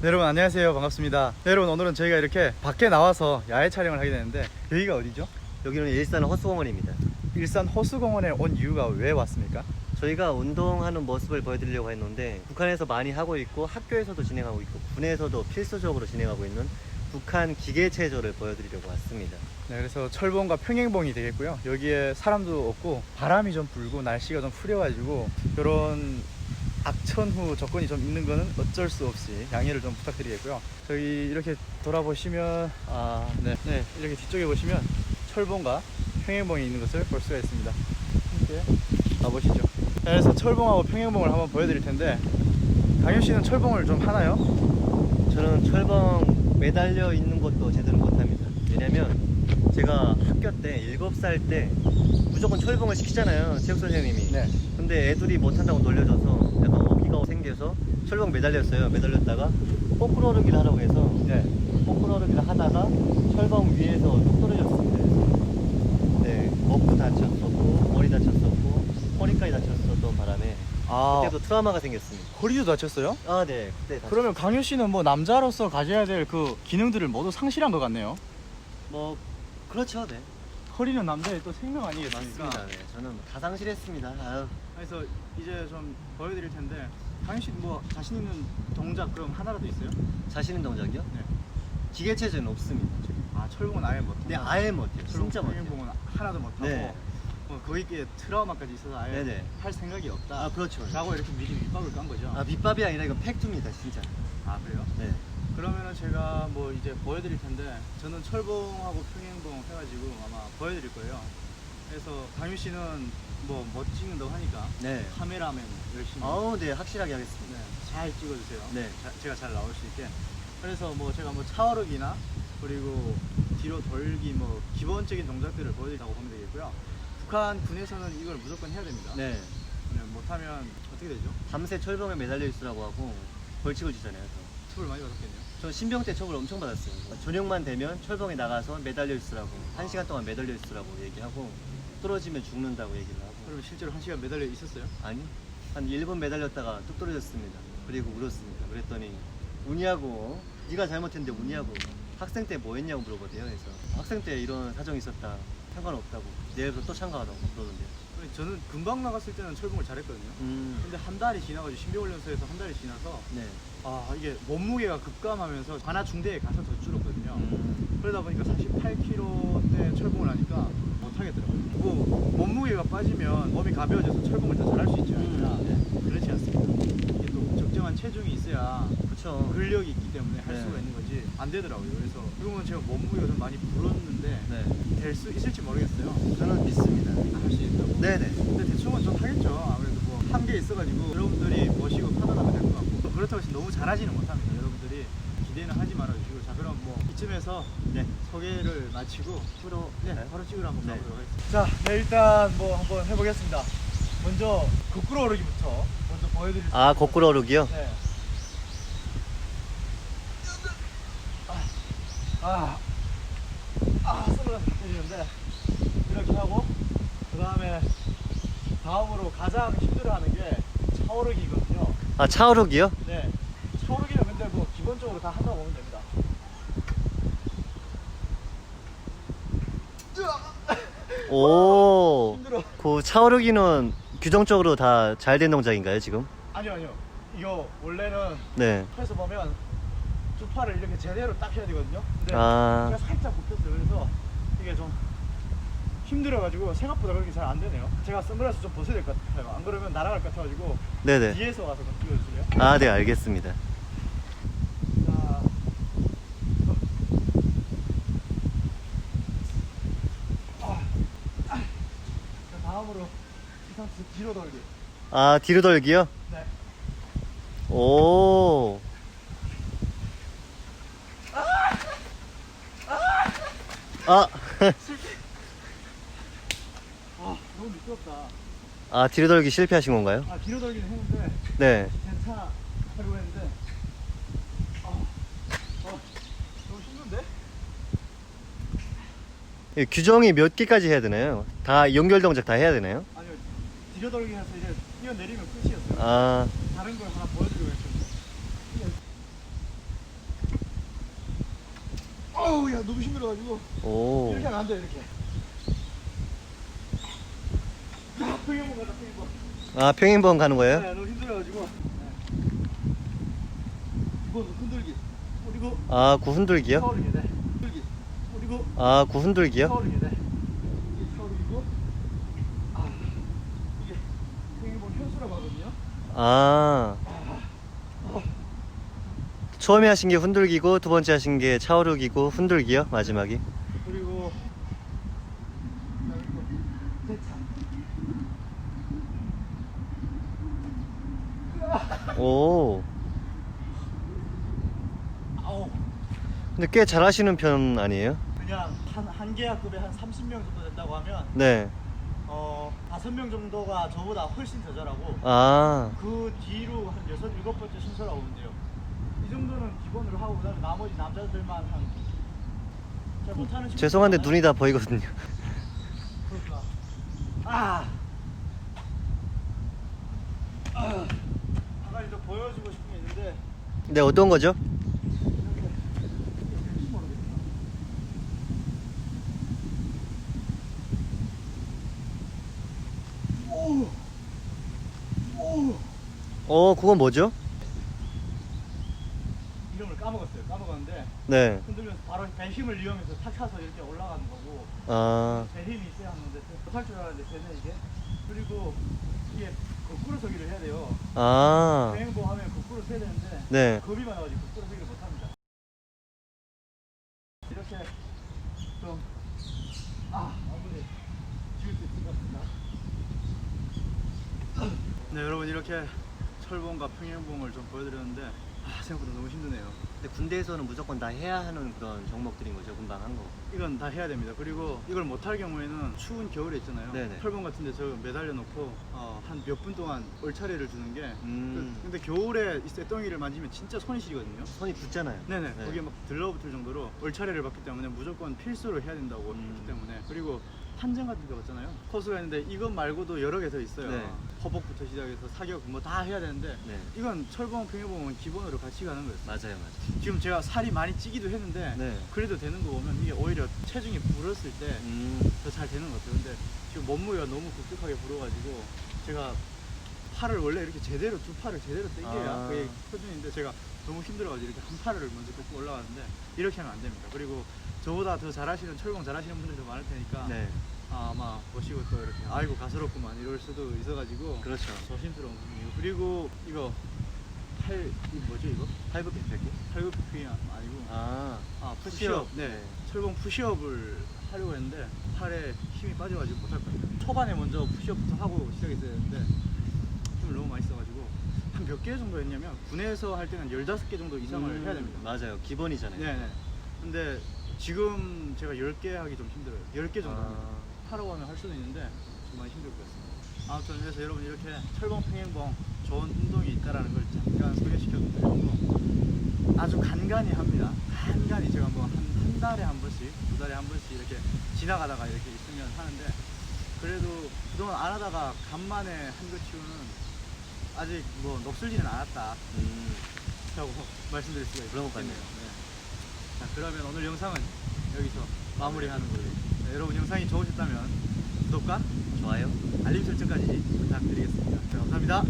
네, 여러분 안녕하세요 반갑습니다 네, 여러분 오늘은 저희가 이렇게 밖에 나와서 야외 촬영을 하게 되는데 여기가 어디죠? 여기는 일산 허수공원입니다. 일산 호수공원에 온 이유가 왜 왔습니까? 저희가 운동하는 모습을 보여드리려고 했는데 북한에서 많이 하고 있고 학교에서도 진행하고 있고 군에서도 필수적으로 진행하고 있는 북한 기계체조를 보여드리려고 왔습니다. 네 그래서 철봉과 평행봉이 되겠고요 여기에 사람도 없고 바람이 좀 불고 날씨가 좀 흐려가지고 이런 악천 후 조건이 좀 있는 거는 어쩔 수 없이 양해를 좀 부탁드리겠고요 저기 이렇게 돌아보시면 아, 네, 네 이렇게 뒤쪽에 보시면 철봉과 평행봉이 있는 것을 볼 수가 있습니다 함께 가보시죠 자, 그래서 철봉하고 평행봉을 한번 보여드릴 텐데 강현 씨는 철봉을 좀 하나요? 저는 철봉 매달려 있는 것도 제대로 못합니다. 왜냐면 제가 학교 때 7살 때 무조건 철봉을 시키잖아요. 체육 선생님이. 네. 근데 애들이 못한다고 놀려줘서 약간 어기가 생겨서 철봉 매달렸어요. 매달렸다가 거꾸로르기를 하라고 해서 네. 거꾸로르기를 하다가 철봉 위에서 뚝 떨어졌습니다. 네, 목도 다쳤었고 머리 다쳤었고 허리까지 다쳤었던 바람에 아 그때도 트라우마가 생겼습니다. 허리도 다쳤어요? 아, 네, 그때 다쳤... 그러면 강효 씨는 뭐 남자로서 가져야 될 그 기능들을 모두 상실한 것 같네요. 뭐 그렇죠, 네. 허리는 남자의 또 생명 아니겠습니까? 맞습니다. 네, 저는 뭐다 상실했습니다. 아유. 그래서 이제 좀 보여드릴 텐데 강효 씨뭐 자신 있는 동작 그럼 하나라도 있어요? 자신 있는 동작이요? 네. 기계체조는 없습니다. 아 철봉은 아예 못. 네, 아예 못해요. 진짜 못해요. 봉은 하나도 못 하고 네. 뭐 거기에 트라우마까지 있어서 아예 네네. 할 생각이 없다. 아, 그렇죠. 라고 이렇게 미리 밑밥을 깐 거죠. 아, 밑밥이 아니라 이건 팩트입니다, 진짜. 아, 그래요? 네. 그러면은 제가 뭐 이제 보여드릴 텐데 저는 철봉하고 평행봉 해가지고 아마 보여드릴 거예요. 그래서 강유 씨는 뭐 못 찍는다고 하니까 네. 카메라맨 열심히 아우, 네, 확실하게 하겠습니다. 네, 잘 찍어주세요. 네. 자- 제가 잘 나올 수 있게. 그래서 뭐 제가 뭐 차오르기나 그리고 뒤로 돌기 뭐 기본적인 동작들을 보여드린다고 보면 되겠고요. 북한 군에서는 이걸 무조건 해야 됩니다. 네. 네, 못하면 어떻게 되죠? 밤새 철봉에 매달려 있으라고 하고 벌칙을 주잖아요. 또. 톱을 많이 받았겠네요. 저 신병 때 처벌 엄청 받았어요. 저녁만 되면 철봉에 나가서 매달려 있으라고 한 시간 동안 매달려 있으라고 얘기하고 떨어지면 죽는다고 얘기를 하고 그러면 실제로 한 시간 매달려 있었어요? 아니 한 1분 매달렸다가 뚝 떨어졌습니다. 그리고 울었습니다. 그랬더니 우냐고 네가 잘못했는데 우냐고 학생 때 뭐 했냐고 물어보대요. 그래서 학생 때 이런 사정이 있었다. 상관없다고 내일부터 또 참가하라고 그러던데요. 아니, 저는 금방 나갔을 때는 철봉을 잘했거든요. 음, 근데 한 달이 지나가지고 신병훈련소에서 한 달이 지나서 네. 아 이게 몸무게가 급감하면서 관하 중대에 가서 더 줄었거든요. 음, 그러다 보니까 48kg대 철봉을 하니까 못 하겠더라고요. 뭐 몸무게가 빠지면 몸이 가벼워져서 철봉을 더 잘할 수 있지 않느냐. 음, 그렇지 않습니다. 적정한 체중이 있어야 그렇죠. 근력이 있기 때문에 할 네. 수가 있는 거지 안 되더라고요. 그래서 지금은 제가 몸무게가 좀 많이 불었는데 네. 될 수 있을지 모르겠어요. 저는 믿습니다. 할 수 있다고. 네네. 근데 대충은 좀 하겠죠. 아무래도 뭐 한계 있어가지고 여러분들이 보시고 판단하면 될 것 같고 그렇다고 해서 너무 잘하지는 못합니다. 여러분들이 기대는 하지 말아주시고 자 그럼 뭐 이쯤에서 네. 소개를 마치고 바로 네, 바로 찍으러 한번 네. 가보도록 하겠습니다. 자, 네, 일단 뭐 한번 해보겠습니다. 먼저 거꾸로 오르기부터 먼저 보여드릴 수아 거꾸로 오르기요? 네. 아, 아, 손을 때리는데 이렇게 하고 그 다음에 다음으로 가장 힘들어하는 게 차오르기거든요. 아 차오르기요? 네, 차오르기는 근데 뭐 기본적으로 다 한다고 보면 됩니다. 오. 힘들어. 그 차오르기는 규정적으로 다 잘 된 동작인가요 지금? 아니요, 아니요. 이거 원래는 네. 해서 보면 두 팔을 이렇게 제대로 딱 해야 되거든요. 근데 아. 제가 살짝 굽혔어요. 그래서 이게 좀 힘들어가지고 생각보다 그렇게 잘 안 되네요. 제가 선글라스 좀 벗어야 될 것 같아요. 안 그러면 날아갈 것 같아가지고 네네. 뒤에서 와서 좀 찍어주실래요? 아, 네, 알겠습니다. 자, 아, 아. 자, 다음으로 이상 뒤로 돌기. 아, 뒤로 돌기요? 네. 오. 아, 아, 너무 미끄럽다. 아, 뒤로 돌기 실패하신 건가요? 아, 뒤로 돌기는 했는데 네. 괜찮아 하려고 했는데 아, 어, 너무 힘든데? 이 규정이 몇 개까지 해야 되나요? 다 연결 동작 다 해야 되나요? 아니요 뒤로 돌기 해서 이제 뛰어내리면 끝이었어요. 아, 다른 걸 하나 보여드리고 했거든요 어우 야 너무 힘들어가지고. 오. 이렇게 하면 안 돼 이렇게. 야 평행봉 가자 평행봉 아 평행봉 가는 거예요? 네, 너무 힘들어가지고. 네. 이번 흔들기. 그리고. 아 구 흔들기요? 서울이게 돼 흔들기. 그리고. 아 구 흔들기요? 서울이게 돼 이게 서울이고 아 이게 현수라고 하거든요. 아. 처음에 하신 게 흔들기고 두 번째 하신 게 차오르기고 흔들기요? 마지막이? 그리고 오. 아우 근데 꽤 잘하시는 편 아니에요? 그냥 한 한 계약급에 한 30명 정도 된다고 하면 네. 어 다섯 명 정도가 저보다 훨씬 더 잘하고 아, 그 뒤로 한 여섯 일곱 번째 오면 돼요. 이 정도는 기본으로 하고 그다음에 나머지 남자들만 한잘 못하는 친구들 죄송한데 많아요. 눈이 다 보이거든요. 그렇구나. 아. 아. 한 가지 더 보여주고 싶은 게 있는데 네, 어떤 거죠? 이렇게 이렇게 혹시 모르겠다. 오. 오. 어, 그건 뭐죠? 이름을 까먹었어요. 까먹었는데 네. 흔들면서 바로 배 힘을 이용해서 탁 차서 이렇게 올라가는 거고 아, 배 힘이 있어야 하는데 못할 줄 알았는데 되네 이게. 그리고 이게 거꾸로 서기를 해야 돼요. 아, 비행보 하면 거꾸로 서야 되는데 네. 겁이 많아가지고 거꾸로 서기를 못합니다. 이렇게 좀 아, 마무리 지을 수 있을 것 같습니다. 네 여러분 이렇게 철봉과 평행봉을 좀 보여드렸는데 아, 생각보다 너무 힘드네요. 근데 군대에서는 무조건 다 해야 하는 그런 종목들인 거죠, 금방 한 거. 이건 다 해야 됩니다. 그리고 이걸 못할 경우에는 추운 겨울에 있잖아요. 네네. 철봉 같은데 저 매달려 놓고 어, 한 몇 분 동안 얼차례를 주는 게. 음. 그- 근데 겨울에 이 쇳덩이를 만지면 진짜 손이 시리거든요. 손이 붙잖아요. 네네. 네. 거기에 막 들러붙을 정도로 얼차례를 받기 때문에 무조건 필수로 해야 된다고 음. 했기 때문에 그리고 판정 같은 거 봤잖아요. 코스가 있는데 이것 말고도 여러 개 더 있어요. 네. 허벅부터 시작해서 사격 뭐 다 해야 되는데 네. 이건 철봉 평행봉은 기본으로 같이 가는 거였어요. 맞아요, 맞아요. 지금 제가 살이 많이 찌기도 했는데 네. 그래도 되는 거 보면 이게 오히려 체중이 불었을 때더잘 음, 되는 것 같아요. 근데 지금 몸무게가 너무 급격하게 불어가지고 제가 팔을 원래 이렇게 제대로 두 팔을 제대로 당겨야 아. 그게 표준인데 제가 너무 힘들어가지고 이렇게 한 팔을 먼저 꺾고 올라가는데 이렇게 하면 안 됩니다. 그리고 저보다 더 잘하시는 철봉 잘하시는 분들도 많을 테니까 네. 아, 아마 보시고 또 이렇게 아이고 가스럽구만 이럴 수도 있어가지고 그렇죠. 조심스러운 부분이고 그리고 이거 팔 이거 뭐죠 이거? 팔굽 펴기? 팔굽혀펴기 아니고 아, 아 푸시업. 푸시업 네 네. 철봉 푸시업을 하려고 했는데 팔에 힘이 빠져가지고 못할 것 같아요 초반에 먼저 푸시업부터 하고 시작했어야 했는데 힘을 너무 많이 써가지고 한 몇 개 정도 했냐면 군에서 할 때는 15개 정도 이상을 음, 해야 됩니다 맞아요. 기본이잖아요. 네네 근데 지금 제가 10개 하기 좀 힘들어요. 10개 정도 아, 하라고 하면 할 수도 있는데 좀 많이 힘들 것 같습니다. 아무튼 그래서 여러분 이렇게 철봉 평행봉 좋은 운동이 있다라는 걸 잠깐 소개시켜 드리고 아주 간간히 합니다. 간간히 제가 뭐 한 한 달에 한 번씩 두 달에 한 번씩 이렇게 지나가다가 이렇게 있으면 하는데 그래도 그동안 안 하다가 간만에 한 것 치고는 아직 뭐 녹슬지는 않았다. 음, 라고 말씀드릴 수가 있겠네요. 그런 것 같네요. 네. 자 그러면 오늘 영상은 여기서 마무리하는 걸로 네, 여러분 영상이 좋으셨다면 구독과 좋아요. 알림 설정까지 부탁드리겠습니다. 자, 감사합니다.